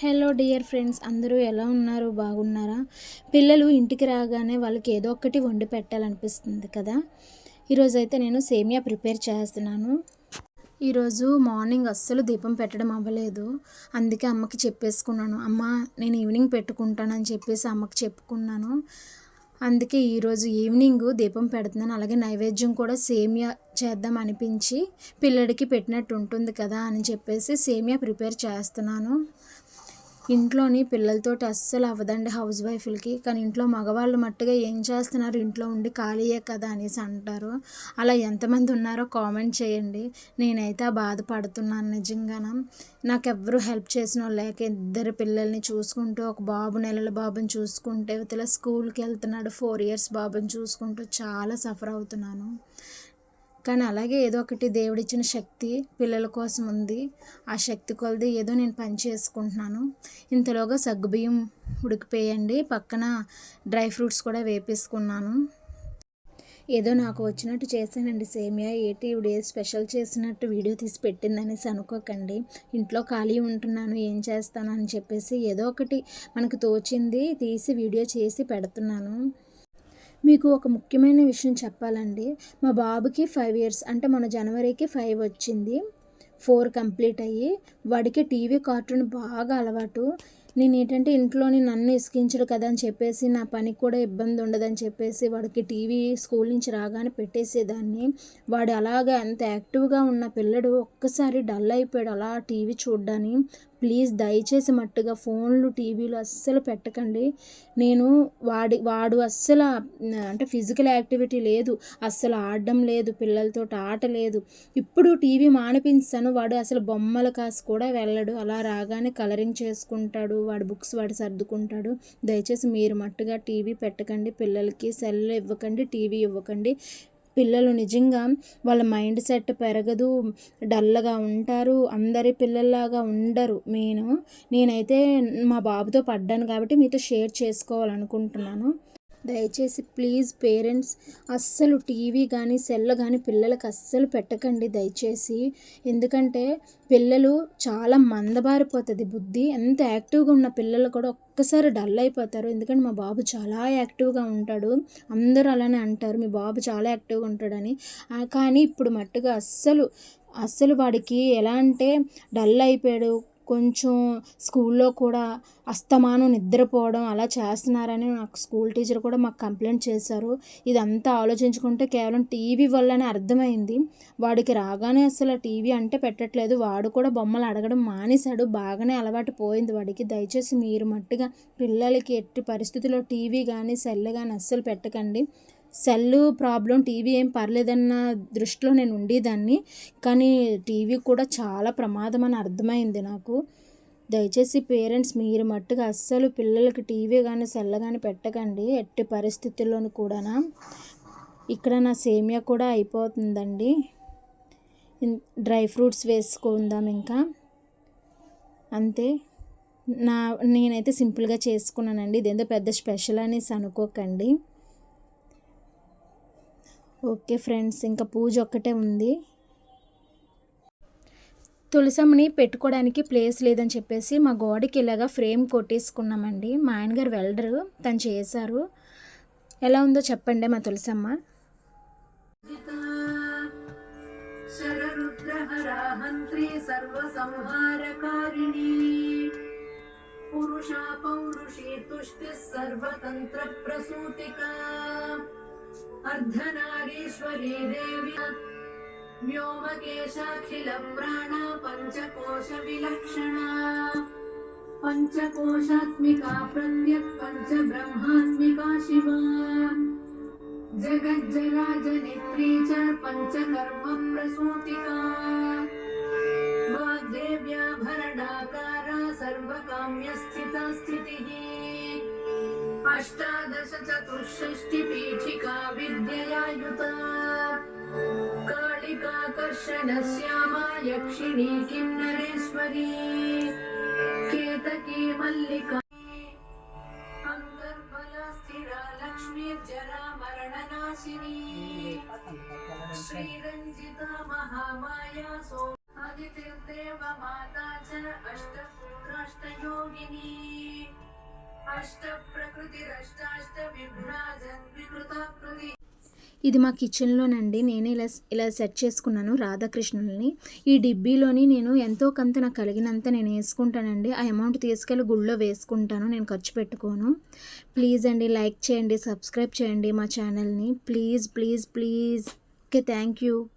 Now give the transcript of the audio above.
Hello dear friends అందరూ ఎలా ఉన్నారు? బాగున్నారా? పిల్లలు ఇంటికి రాగానే వాళ్ళకి ఏదో ఒకటి వండి పెట్టాలనిపిస్తుంది కదా? ఈరోజు అయితే నేను సేమియా ప్రిపేర్ చేస్తున్నాను. ఈరోజు మార్నింగ్ అస్సలు దీపం పెట్టడం అవ్వలేదు. అందుకే అమ్మకి చెప్పేసుకున్నాను అమ్మ నేను ఈవినింగ్ పెట్టుకుంటానని చెప్పేసి అమ్మకి చెప్పుకున్నాను. అందుకే ఈరోజు ఈవినింగ్ దీపం పెడుతున్నాను. అలాగే నైవేద్యం కూడా సేమియా చేద్దాం అనిపించి పిల్లడికి పెట్టినట్టు ఉంటుంది కదా అని చెప్పేసి సేమియా ప్రిపేర్ చేస్తున్నాను. ఇంట్లోని పిల్లలతోటి అస్సలు అవ్వదండి హౌస్ వైఫ్లకి కానీ ఇంట్లో మగవాళ్ళు మట్టుగా ఏం చేస్తున్నారు? ఇంట్లో ఉండి ఖాళీయే కదా అనేసి అంటారు. అలా ఎంతమంది ఉన్నారో కామెంట్ చేయండి. నేనైతే ఆ బాధపడుతున్నాను నిజంగాన. నాకెవ్వరూ హెల్ప్ చేసిన వాళ్ళు. లేక ఇద్దరు పిల్లల్ని చూసుకుంటూ ఒక బాబు నెలల బాబుని చూసుకుంటే ఇవతల స్కూల్కి వెళ్తున్నాడు ఫోర్ ఇయర్స్ బాబుని చూసుకుంటూ చాలా సఫర్ అవుతున్నాను. కానీ అలాగే ఏదో ఒకటి దేవుడిచ్చిన శక్తి పిల్లల కోసం ఉంది. ఆ శక్తి కొలది ఏదో నేను పని చేసుకుంటున్నాను. ఇంతలోగా సగ్గుబియ్యం ఉడికిపోయండి. పక్కన డ్రై ఫ్రూట్స్ కూడా వేపేసుకున్నాను. ఏదో నాకు వచ్చినట్టు చేశానండి సేమియా. ఏటి ఏ స్పెషల్ చేసినట్టు వీడియో తీసి పెట్టిందనేసి అనుకోకండి. ఇంట్లో ఖాళీ ఉంటున్నాను ఏం చేస్తాను అని చెప్పేసి ఏదో ఒకటి మనకు తోచింది తీసి వీడియో చేసి పెడుతున్నాను. మీకు ఒక ముఖ్యమైన విషయం చెప్పాలండి. మా బాబుకి ఫైవ్ ఇయర్స్ అంటే మన జనవరికి ఫైవ్ వచ్చింది. ఫోర్ కంప్లీట్ అయ్యి వాడికి టీవీ కార్టూన్ బాగా అలవాటు. నేను ఏంటంటే ఇంట్లోని నన్ను ఇసుకించడు కదా అని చెప్పేసి నా పనికి కూడా ఇబ్బంది ఉండదని చెప్పేసి వాడికి టీవీ స్కూల్ నుంచి రాగానే పెట్టేసేదాన్ని. వాడు అలాగా ఎంత యాక్టివ్గా ఉన్న పిల్లడు ఒక్కసారి డల్ అయిపోయాడు అలా టీవీ చూడ్డాని. ప్లీజ్ దయచేసి మట్టుగా ఫోన్లు టీవీలు అస్సలు పెట్టకండి. నేను వాడి వాడు అస్సలు అంటే ఫిజికల్ యాక్టివిటీ లేదు. అస్సలు ఆడడం లేదు పిల్లలతో ఆట లేదు. ఇప్పుడు టీవీ మానిపించాను. వాడు అసలు బొమ్మల కాసు కూడా వెళ్ళడు. అలా రాగానే కలరింగ్ చేసుకుంటాడు. వాడి బుక్స్ వాడు సర్దుకుంటాడు. దయచేసి మీరు మట్టుగా టీవీ పెట్టకండి. పిల్లలకి సెల్ ఇవ్వకండి టీవీ ఇవ్వకండి. పిల్లలు నిజంగా వాళ్ళ మైండ్ సెట్ పెరగదు డల్గా ఉంటారు అందరి పిల్లల్లాగా ఉండరు. నేను నేనైతే మా బాబుతో పడ్డాను కాబట్టి మీతో షేర్ చేసుకోవాలనుకుంటున్నాను. దయచేసి ప్లీజ్ పేరెంట్స్ అస్సలు టీవీ కానీ సెల్ కానీ పిల్లలకు అస్సలు పెట్టకండి దయచేసి. ఎందుకంటే పిల్లలు చాలా మందబారిపోతుంది బుద్ధి. ఎంత యాక్టివ్గా ఉన్న పిల్లలు కూడా ఒక్కసారి డల్ అయిపోతారు. ఎందుకంటే మా బాబు చాలా యాక్టివ్గా ఉంటాడు. అందరూ అలానే అంటారు. మీ బాబు చాలా యాక్టివ్గా ఉంటాడని. కానీ ఇప్పుడు మట్టుగా అస్సలు అస్సలు వాడికి ఎలా అంటే డల్ అయిపోయాడు. కొంచెం స్కూల్లో కూడా అస్తమానం నిద్రపోవడం అలా చేస్తున్నారని నాకు స్కూల్ టీచర్ కూడా మాకు కంప్లైంట్ చేశారు. ఇదంతా ఆలోచించుకుంటే కేవలం టీవీ వల్లనే అర్థమైంది. వాడికి రాగానే అసలు టీవీ అంటే పెట్టట్లేదు. వాడు కూడా బొమ్మలు అడగడం మానేశాడు. బాగానే అలవాటు పోయింది వాడికి. దయచేసి మీరు మట్టుగా పిల్లలకి ఎట్టి పరిస్థితుల్లో టీవీ కానీ సెల్ కానీ అస్సలు పెట్టకండి. సెల్ ప్రాబ్లం టీవీ ఏం పర్లేదన్న దృష్టిలో నేను ఉండేదాన్ని. కానీ టీవీ కూడా చాలా ప్రమాదం అని అర్థమైంది నాకు. దయచేసి పేరెంట్స్ మీరు మట్టుగా అస్సలు పిల్లలకి టీవీ కానీ సెల్ కానీ పెట్టకండి. ఎట్టి పరిస్థితుల్లోనూ కూడా ఇక్కడ నా సేమియా కూడా అయిపోతుందండి. డ్రై ఫ్రూట్స్ వేసుకుందాం ఇంకా. అంతే. నా నేనైతే సింపుల్గా చేసుకున్నానండి. ఇదేందో పెద్ద స్పెషల్ అనేసి అనుకోకండి. ఓకే ఫ్రెండ్స్ ఇంకా పూజ ఒక్కటే ఉంది. తులసమ్మని పెట్టుకోవడానికి ప్లేస్ లేదని చెప్పేసి మా గోడకి ఇలాగా ఫ్రేమ్ కొట్టేసుకున్నామండి. మా ఆయనగారు వెల్డరు తను చేశారు. ఎలా ఉందో చెప్పండి మా తులసమ్మ. పురుషా పౌరుషీ తుష్టి సర్వతంత్ర ప్రసూతికా अर्धनारीश्वरी देवी। व्योमकेशाखिलप्राणा पञ्चकोशविलक्षणा पञ्चकोशात्मिका प्रत्यक् पञ्चब्रह्मात्मिका शिवा जगज्जराजनित्री च पञ्चकर्मप्रसूतिका वाग्देव्याभरणाकारा सर्वकाम्यस्थिता स्थितिः। अष्टादशचतुष्षष्टिपीठिका विद्यया युता कालिकाकर्षणश्यामा यक्षिणी किं नरेश्वरी। केतकी मल्लिका। अन्तर्बलस्थिरा मरणनाशिनी। श्रीरञ्जिता महामाया सो अदितिर्देव माता च अष्टपुत्राष्टयोगिनी। ఇది మా కిచెన్లోనండి. నేను ఇలా ఇలా సెట్ చేసుకున్నాను రాధాకృష్ణుల్ని. ఈ డిబ్బీలోని నేను ఎంతో కొంత నాకు కలిగినంత నేను వేసుకుంటానండి. ఆ అమౌంట్ తీసుకెళ్ళి గుళ్ళో వేసుకుంటాను. నేను ఖర్చు పెట్టుకోను. ప్లీజ్ అండి లైక్ చేయండి సబ్స్క్రైబ్ చేయండి మా ఛానల్ని. Please please please. Okay thank you.